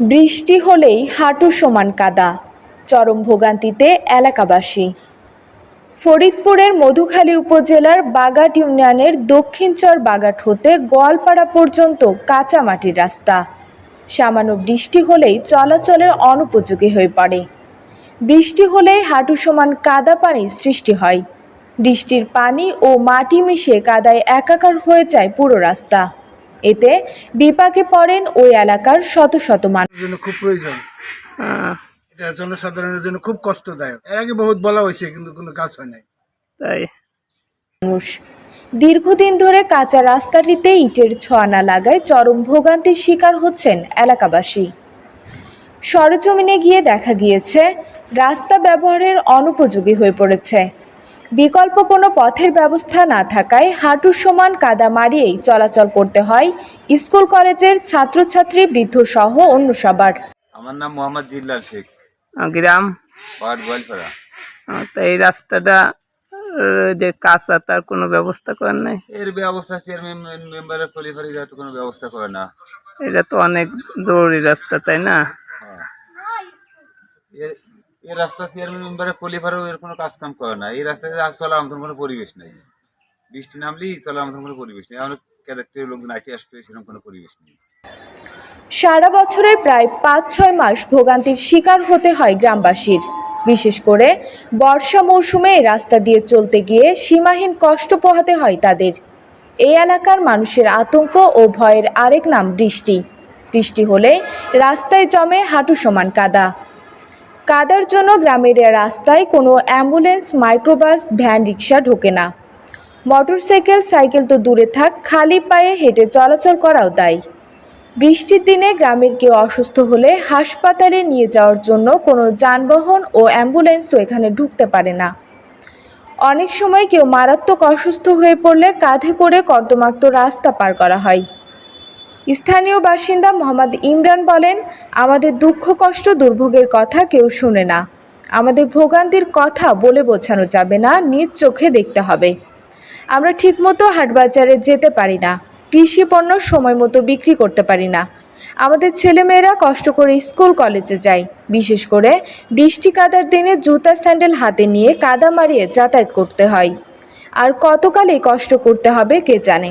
বৃষ্টি হলেই হাঁটু সমান কাদা, চরম ভোগান্তিতে এলাকাবাসী। ফরিদপুরের মধুখালী উপজেলার বাগাট ইউনিয়নের দক্ষিণ চর বাগাট হতে গোয়ালপাড়া পর্যন্ত কাঁচা মাটির রাস্তা। সামান্য বৃষ্টি হলেই চলাচলের অনুপযোগী হয়ে পড়ে। বৃষ্টি হলেই হাঁটু সমান কাদা পানির সৃষ্টি হয়। বৃষ্টির পানি ও মাটি মিশে কাদায় একাকার হয়ে যায় পুরো রাস্তা। এতে বিপাকে পড়েন ওই এলাকার শত শত মানুষ। জন্য খুব প্রয়োজন। এটা জনসাধারণের জন্য খুব কষ্টদায়ক। এর আগে বহুত বলা হয়েছে কিন্তু কোনো কাজ হয় নাই। তাই। মানুষ দীর্ঘদিন ধরে কাঁচা রাস্তাটিতে ইটের ছোঁয়ানা লাগায় চরম ভোগান্তির শিকার হচ্ছেন এলাকাবাসী। সরজমিনে গিয়ে দেখা গিয়েছে রাস্তা ব্যবহারের অনুপযোগী হয়ে পড়েছে। বিকল্প কোনো পথের ব্যবস্থা না থাকায় হাঁটুর সমান কাদা মারিয়েই চলাচল করতে হয় স্কুল কলেজের ছাত্রছাত্রী বৃদ্ধ সহ অন্য সবার। আমার নাম মোহাম্মদ জিল্লাল শেখ। গ্রাম ওয়ার্ড গোয়ালপাড়া। তো এই রাস্তাটা যে কাঁচা তার কোনো ব্যবস্থা করেন নাই? এর ব্যবস্থা চেয়ারম্যান মেম্বারের পলিফারিরা তো কোনো ব্যবস্থা করে না। এটা তো অনেক জরুরি রাস্তা তাই না? হ্যাঁ। এর এই রাস্তা চেয়ারম্যান মেম্বারের পলিফারও এর কোনো কাজ কাম করে না। এই রাস্তাতে চলার মতন কোনো পরিবেশ নেই। বৃষ্টি নামলেই চলার মতন কোনো পরিবেশ নেই। আমরা থেকে লোকজন আইটি আসবে, সেরকম কোনো পরিবেশ নেই। সারা বছরের প্রায় পাঁচ ছয় মাস ভোগান্তির শিকার হতে হয় গ্রামবাসীর। বিশেষ করে বর্ষা মৌসুমে রাস্তা দিয়ে চলতে গিয়ে সীমাহীন কষ্ট পোহাতে হয় তাদের। এই এলাকার মানুষের আতঙ্ক ও ভয়ের আরেক নাম বৃষ্টি। বৃষ্টি হলে রাস্তায় জমে হাঁটু সমান কাদা। কাদার জন্য গ্রামের রাস্তায় কোনো অ্যাম্বুলেন্স, মাইক্রোবাস, ভ্যান, রিক্সা ঢোকে না। মোটরসাইকেল, সাইকেল তো দূরে থাক, খালি পায়ে হেঁটে চলাচল করাও দায়। বৃষ্টির দিনে গ্রামের কেউ অসুস্থ হলে হাসপাতালে নিয়ে যাওয়ার জন্য কোনো যানবাহন ও অ্যাম্বুলেন্সও এখানে ঢুকতে পারে না। অনেক সময় কেউ মারাত্মক অসুস্থ হয়ে পড়লে কাঁধে করে কর্দমাক্ত রাস্তা পার করা হয়। স্থানীয় বাসিন্দা মোহাম্মদ ইমরান বলেন, আমাদের দুঃখ, কষ্ট, দুর্ভোগের কথা কেউ শুনে না। আমাদের ভোগান্তির কথা বলে বোঝানো যাবে না, নিজ চোখে দেখতে হবে। আমরা ঠিকমতো হাটবাজারে যেতে পারি না, কৃষি পণ্য সময় মতো বিক্রি করতে পারি না। আমাদের ছেলেমেয়েরা কষ্ট করে স্কুল, কলেজে যায়। বিশেষ করে বৃষ্টি কাদার দিনে জুতা, স্যান্ডেল হাতে নিয়ে কাদা মারিয়ে যাতায়াত করতে হয়। আর কতকালই কষ্ট করতে হবে কে জানে?